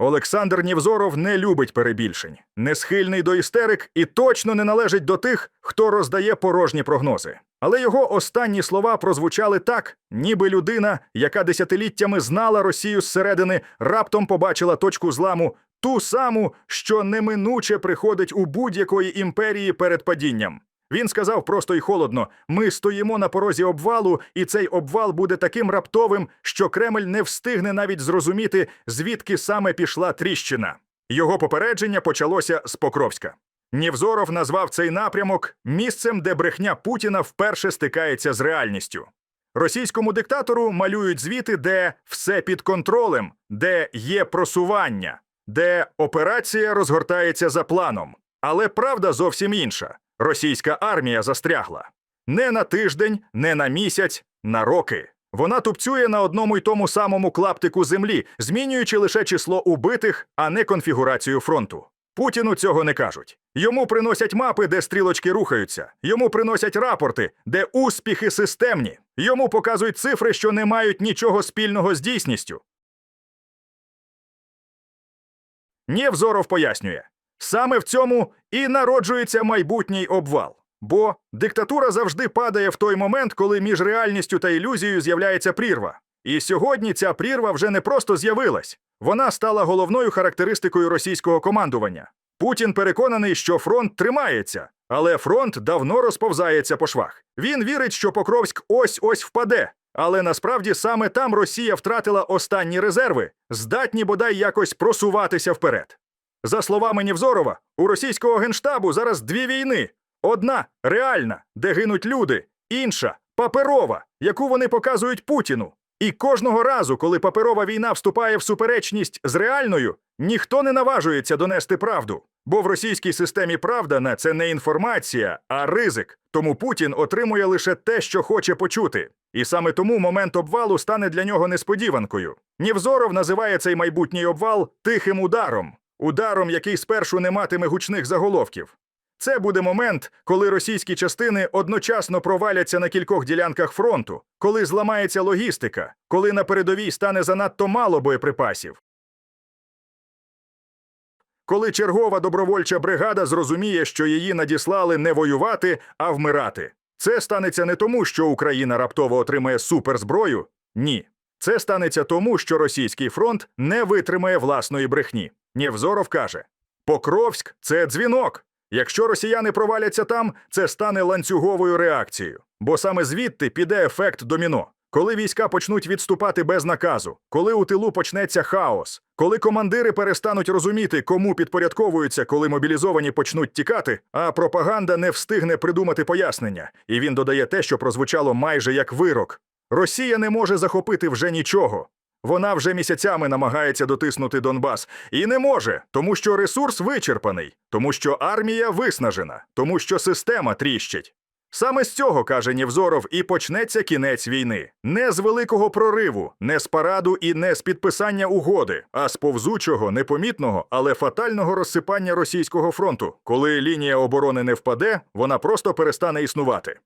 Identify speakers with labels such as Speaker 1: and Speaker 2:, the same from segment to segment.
Speaker 1: Олександр Нівзоров не любить перебільшень, не схильний до істерик і точно не належить до тих, хто роздає порожні прогнози. Але його останні слова прозвучали так, ніби людина, яка десятиліттями знала Росію зсередини, раптом побачила точку зламу, ту саму, що неминуче приходить у будь-якої імперії перед падінням. Він сказав просто і холодно: ми стоїмо на порозі обвалу, і цей обвал буде таким раптовим, що Кремль не встигне навіть зрозуміти, звідки саме пішла тріщина. Його попередження почалося з Покровська. Нєвзоров назвав цей напрямок місцем, де брехня Путіна вперше стикається з реальністю. Російському диктатору малюють звіти, де все під контролем, де є просування, де операція розгортається за планом. Але правда зовсім інша. Російська армія застрягла. Не на тиждень, не на місяць, на роки. Вона тупцює на одному й тому самому клаптику землі, змінюючи лише число убитих, а не конфігурацію фронту. Путіну цього не кажуть. Йому приносять мапи, де стрілочки рухаються. Йому приносять рапорти, де успіхи системні. Йому показують цифри, що не мають нічого спільного з дійсністю. Нєвзоров пояснює, саме в цьому і народжується майбутній обвал. Бо диктатура завжди падає в той момент, коли між реальністю та ілюзією з'являється прірва. І сьогодні ця прірва вже не просто з'явилась, вона стала головною характеристикою російського командування. Путін переконаний, що фронт тримається, але фронт давно розповзається по швах. Він вірить, що Покровськ ось ось впаде. Але насправді саме там Росія втратила останні резерви, здатні бодай якось просуватися вперед. За словами Нєвзорова, у російського генштабу зараз дві війни: одна реальна, де гинуть люди, інша паперова, яку вони показують Путіну. І кожного разу, коли паперова війна вступає в суперечність з реальною, ніхто не наважується донести правду. Бо в російській системі правда це не інформація, а ризик. Тому Путін отримує лише те, що хоче почути. І саме тому момент обвалу стане для нього несподіванкою. Нєвзоров називає цей майбутній обвал тихим ударом, ударом, який спершу не матиме гучних заголовків. Це буде момент, коли російські частини одночасно проваляться на кількох ділянках фронту, коли зламається логістика, коли на передовій стане занадто мало боєприпасів. Коли чергова добровольча бригада зрозуміє, що її надіслали не воювати, а вмирати. Це станеться не тому, що Україна раптово отримає суперзброю. Ні. Це станеться тому, що російський фронт не витримає власної брехні. Нєвзоров каже: Покровськ це дзвінок. Якщо росіяни проваляться там, це стане ланцюговою реакцією, бо саме звідти піде ефект доміно. Коли війська почнуть відступати без наказу, коли у тилу почнеться хаос, коли командири перестануть розуміти, кому підпорядковуються, коли мобілізовані почнуть тікати, а пропаганда не встигне придумати пояснення, і він додає те, що прозвучало майже як вирок. Росія не може захопити вже нічого. Вона вже місяцями намагається дотиснути Донбас і не може, тому що ресурс вичерпаний, тому що армія виснажена, тому що система тріщить. Саме з цього, каже Нєвзоров, і почнеться кінець війни. Не з великого прориву, не з параду і не з підписання угоди, а з повзучого, непомітного, але фатального розсипання російського фронту. Коли лінія оборони не впаде, вона просто перестане існувати.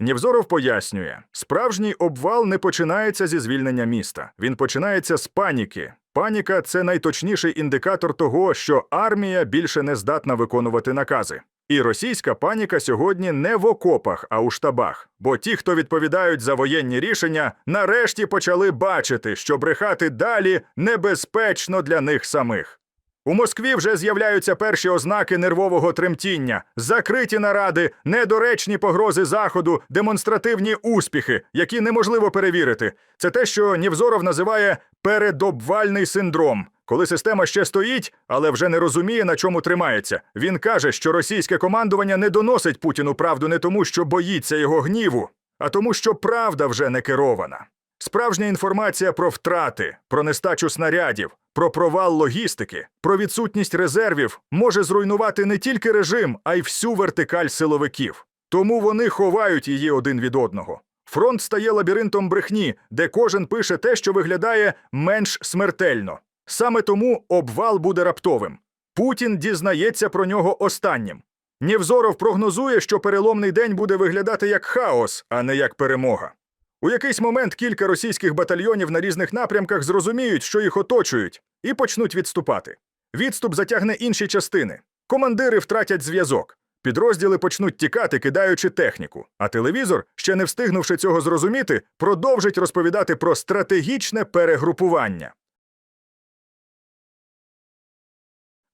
Speaker 1: Нєвзоров пояснює, справжній обвал не починається зі звільнення міста. Він починається з паніки. Паніка це найточніший індикатор того, що армія більше не здатна виконувати накази. І російська паніка сьогодні не в окопах, а у штабах. Бо ті, хто відповідають за воєнні рішення, нарешті почали бачити, що брехати далі небезпечно для них самих. У Москві вже з'являються перші ознаки нервового тремтіння, закриті наради, недоречні погрози заходу, демонстративні успіхи, які неможливо перевірити. Це те, що Нєвзоров називає передобвальний синдром. Коли система ще стоїть, але вже не розуміє, на чому тримається. Він каже, що російське командування не доносить Путіну правду не тому, що боїться його гніву, а тому, що правда вже не керована. Справжня інформація про втрати, про нестачу снарядів, про провал логістики, про відсутність резервів може зруйнувати не тільки режим, а й всю вертикаль силовиків. Тому вони ховають її один від одного. Фронт стає лабіринтом брехні, де кожен пише те, що виглядає менш смертельно. Саме тому обвал буде раптовим. Путін дізнається про нього останнім. Нєвзоров прогнозує, що переломний день буде виглядати як хаос, а не як перемога. У якийсь момент кілька російських батальйонів на різних напрямках зрозуміють, що їх оточують, і почнуть відступати. Відступ затягне інші частини. Командири втратять зв'язок. Підрозділи почнуть тікати, кидаючи техніку. А телевізор, ще не встигнувши цього зрозуміти, продовжить розповідати про стратегічне перегрупування.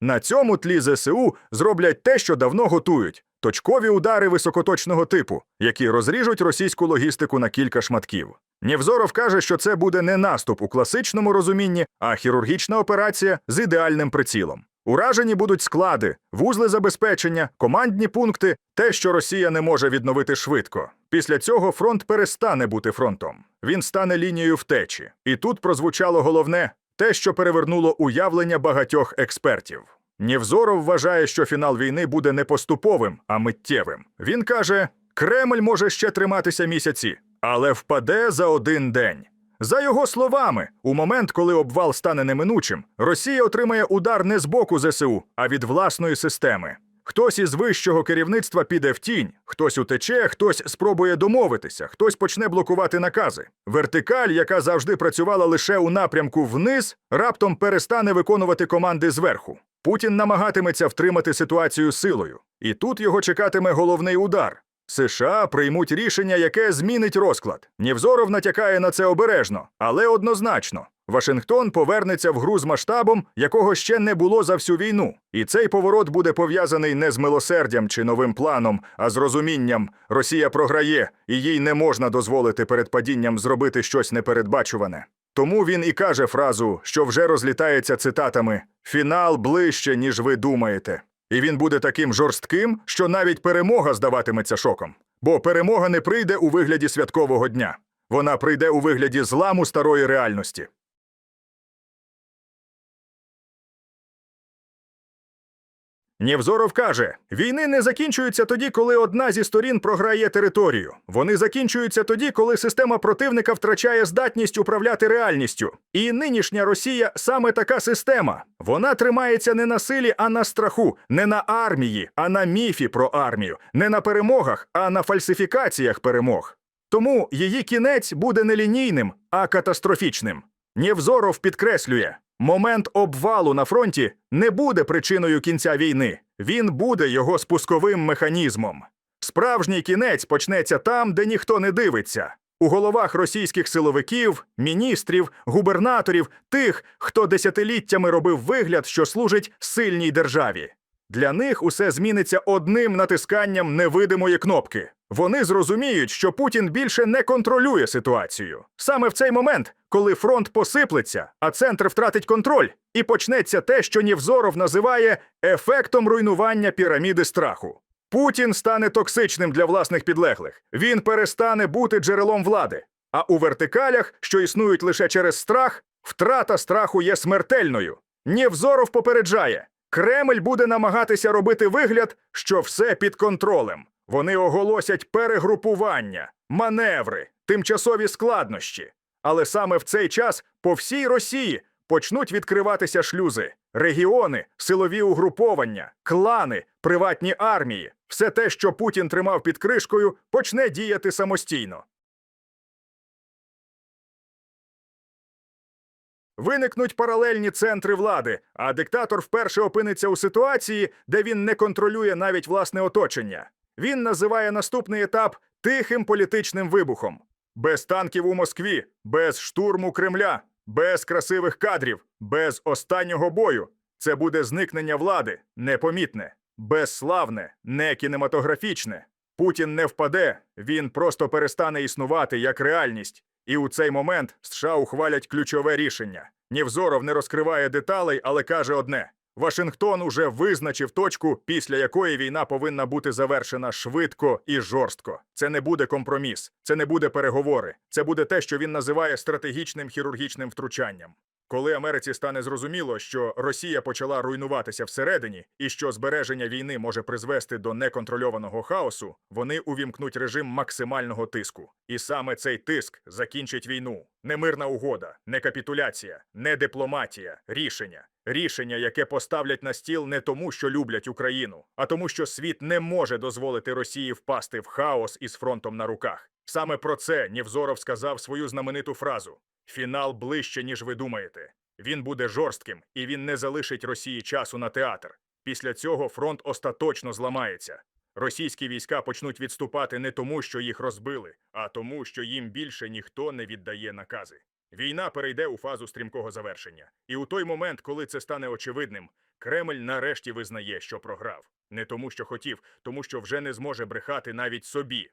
Speaker 1: На цьому тлі ЗСУ зроблять те, що давно готують точкові удари високоточного типу, які розріжуть російську логістику на кілька шматків. Нєвзоров каже, що це буде не наступ у класичному розумінні, а хірургічна операція з ідеальним прицілом. Уражені будуть склади, вузли забезпечення, командні пункти, те, що Росія не може відновити швидко. Після цього фронт перестане бути фронтом. Він стане лінією втечі. І тут прозвучало головне те, що перевернуло уявлення багатьох експертів. Нєвзоров вважає, що фінал війни буде не поступовим, а миттєвим. Він каже: Кремль може ще триматися місяці, але впаде за один день. За його словами, у момент, коли обвал стане неминучим, Росія отримає удар не з боку ЗСУ, а від власної системи. Хтось із вищого керівництва піде в тінь, хтось утече, хтось спробує домовитися, хтось почне блокувати накази. Вертикаль, яка завжди працювала лише у напрямку вниз, раптом перестане виконувати команди зверху. Путін намагатиметься втримати ситуацію силою, і тут його чекатиме головний удар. США приймуть рішення, яке змінить розклад. Нєвзоров натякає на це обережно, але однозначно. Вашингтон повернеться в гру з масштабом, якого ще не було за всю війну. І цей поворот буде пов'язаний не з милосердям чи новим планом, а з розумінням Росія програє, і їй не можна дозволити перед падінням зробити щось непередбачуване. Тому він і каже фразу, що вже розлітається цитатами Фінал ближче, ніж ви думаєте. І він буде таким жорстким, що навіть перемога здаватиметься шоком. Бо перемога не прийде у вигляді святкового дня. Вона прийде у вигляді зламу старої реальності. Нєвзоров каже: війни не закінчуються тоді, коли одна зі сторін програє територію. Вони закінчуються тоді, коли система противника втрачає здатність управляти реальністю. І нинішня Росія саме така система. Вона тримається не на силі, а на страху, не на армії, а на міфі про армію, не на перемогах, а на фальсифікаціях перемог. Тому її кінець буде не лінійним, а катастрофічним. Нєвзоров підкреслює, момент обвалу на фронті не буде причиною кінця війни, він буде його спусковим механізмом. Справжній кінець почнеться там, де ніхто не дивиться. У головах російських силовиків, міністрів, губернаторів, тих, хто десятиліттями робив вигляд, що служить сильній державі. Для них усе зміниться одним натисканням невидимої кнопки. Вони зрозуміють, що Путін більше не контролює ситуацію. Саме в цей момент, коли фронт посиплеться, а центр втратить контроль, і почнеться те, що Нєвзоров називає ефектом руйнування піраміди страху. Путін стане токсичним для власних підлеглих. Він перестане бути джерелом влади. А у вертикалях, що існують лише через страх, втрата страху є смертельною. Нєвзоров попереджає. Кремль буде намагатися робити вигляд, що все під контролем. Вони оголосять перегрупування, маневри, тимчасові складнощі. Але саме в цей час по всій Росії почнуть відкриватися шлюзи, регіони, силові угруповання, клани, приватні армії. Все те, що Путін тримав під кришкою, почне діяти самостійно. Виникнуть паралельні центри влади, а диктатор вперше опиниться у ситуації, де він не контролює навіть власне оточення. Він називає наступний етап тихим політичним вибухом. Без танків у Москві, без штурму Кремля, без красивих кадрів, без останнього бою. Це буде зникнення влади, непомітне, безславне, не кінематографічне. Путін не впаде, він просто перестане існувати як реальність. І у цей момент США ухвалять ключове рішення. Нєвзоров не розкриває деталей, але каже одне: Вашингтон уже визначив точку, після якої війна повинна бути завершена швидко і жорстко. Це не буде компроміс, це не буде переговори. Це буде те, що він називає стратегічним хірургічним втручанням. Коли Америці стане зрозуміло, що Росія почала руйнуватися всередині, і що збереження війни може призвести до неконтрольованого хаосу, вони увімкнуть режим максимального тиску. І саме цей тиск закінчить війну. Не мирна угода, не капітуляція, не дипломатія, рішення. Рішення, яке поставлять на стіл не тому, що люблять Україну, а тому, що світ не може дозволити Росії впасти в хаос із фронтом на руках. Саме про це Нєвзоров сказав свою знамениту фразу: Фінал ближче, ніж ви думаєте. Він буде жорстким, і він не залишить Росії часу на театр. Після цього фронт остаточно зламається. Російські війська почнуть відступати не тому, що їх розбили, а тому, що їм більше ніхто не віддає накази. Війна перейде у фазу стрімкого завершення. І у той момент, коли це стане очевидним, Кремль нарешті визнає, що програв. Не тому, що хотів, тому що вже не зможе брехати навіть собі.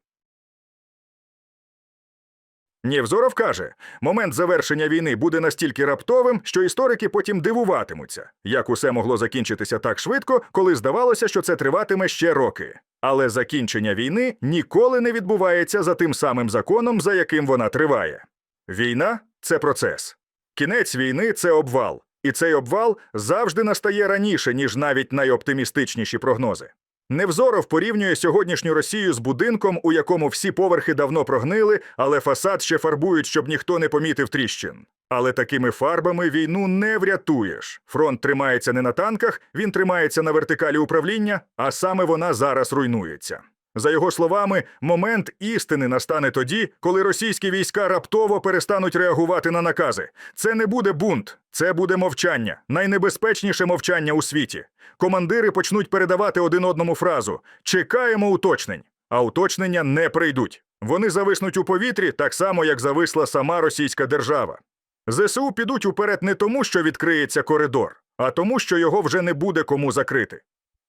Speaker 1: Нєвзоров каже, момент завершення війни буде настільки раптовим, що історики потім дивуватимуться, як усе могло закінчитися так швидко, коли здавалося, що це триватиме ще роки. Але закінчення війни ніколи не відбувається за тим самим законом, за яким вона триває. Війна це процес. Кінець війни це обвал. І цей обвал завжди настає раніше, ніж навіть найоптимістичніші прогнози. Невзоров порівнює сьогоднішню Росію з будинком, у якому всі поверхи давно прогнили, але фасад ще фарбують, щоб ніхто не помітив тріщин. Але такими фарбами війну не врятуєш. Фронт тримається не на танках, він тримається на вертикалі управління, а саме вона зараз руйнується. За його словами, момент істини настане тоді, коли російські війська раптово перестануть реагувати на накази. Це не буде бунт, це буде мовчання, найнебезпечніше мовчання у світі. Командири почнуть передавати один одному фразу Чекаємо уточнень, а уточнення не прийдуть. Вони зависнуть у повітрі так само, як зависла сама російська держава. ЗСУ підуть уперед не тому, що відкриється коридор, а тому, що його вже не буде кому закрити.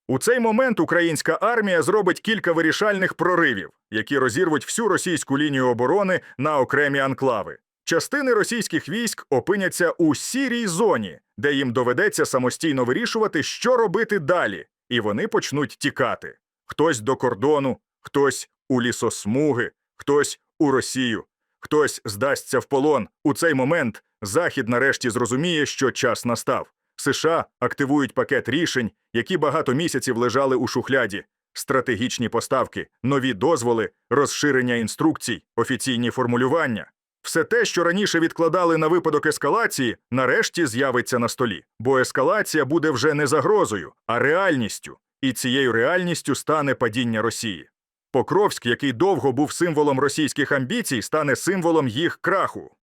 Speaker 1: У цей момент українська армія зробить кілька вирішальних проривів, які розірвуть всю російську лінію оборони на окремі анклави. Частини російських військ опиняться у сірій зоні, де їм доведеться самостійно вирішувати, що робити далі, і вони почнуть тікати. Хтось до кордону, хтось у лісосмуги, хтось у Росію, хтось здасться в полон. У цей момент Захід нарешті зрозуміє, що час настав. США активують пакет рішень, які багато місяців лежали у шухляді: стратегічні поставки, нові дозволи, розширення інструкцій, офіційні формулювання. Все те, що раніше відкладали на випадок ескалації, нарешті з'явиться на столі, бо ескалація буде вже не загрозою, а реальністю, і цією реальністю стане падіння Росії. Покровськ, який довго був символом російських амбіцій, стане символом їх краху.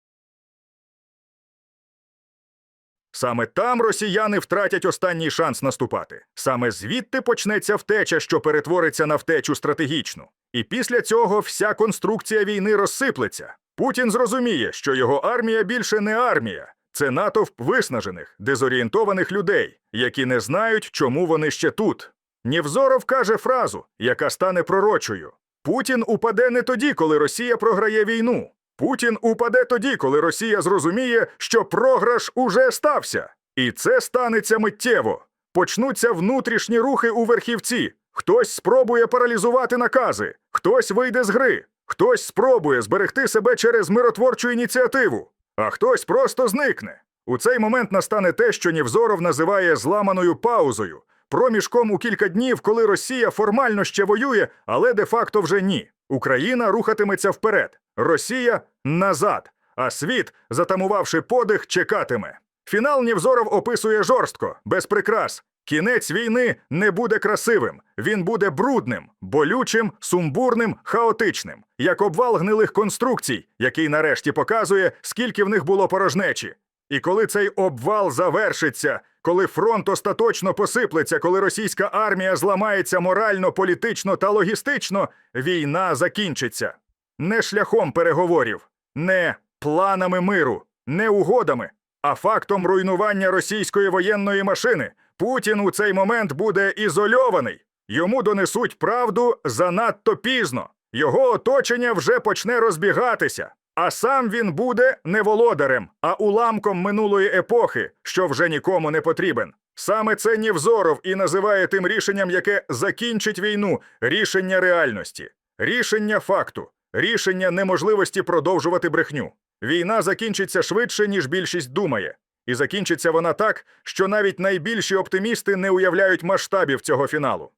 Speaker 1: Саме там росіяни втратять останній шанс наступати. Саме звідти почнеться втеча, що перетвориться на втечу стратегічну. І після цього вся конструкція війни розсиплеться. Путін зрозуміє, що його армія більше не армія. Це натовп виснажених, дезорієнтованих людей, які не знають, чому вони ще тут. Нєвзоров каже фразу, яка стане пророчою: Путін упаде не тоді, коли Росія програє війну. Путін упаде тоді, коли Росія зрозуміє, що програш уже стався. І це станеться миттєво. Почнуться внутрішні рухи у верхівці. Хтось спробує паралізувати накази, хтось вийде з гри, хтось спробує зберегти себе через миротворчу ініціативу, а хтось просто зникне. У цей момент настане те, що Нєвзоров називає зламаною паузою, проміжком у кілька днів, коли Росія формально ще воює, але де-факто вже ні. Україна рухатиметься вперед, Росія назад, а світ, затамувавши подих, чекатиме. Фінал Нєвзоров описує жорстко, без прикрас. Кінець війни не буде красивим, він буде брудним, болючим, сумбурним, хаотичним, як обвал гнилих конструкцій, який нарешті показує, скільки в них було порожнечі. І коли цей обвал завершиться, коли фронт остаточно посиплеться, коли російська армія зламається морально, політично та логістично, війна закінчиться. Не шляхом переговорів, не планами миру, не угодами, а фактом руйнування російської воєнної машини. Путін у цей момент буде ізольований. Йому донесуть правду занадто пізно. Його оточення вже почне розбігатися. А сам він буде не володарем, а уламком минулої епохи, що вже нікому не потрібен. Саме це Нєвзоров і називає тим рішенням, яке закінчить війну, рішення реальності, рішення факту, рішення неможливості продовжувати брехню. Війна закінчиться швидше, ніж більшість думає. І закінчиться вона так, що навіть найбільші оптимісти не уявляють масштабів цього фіналу.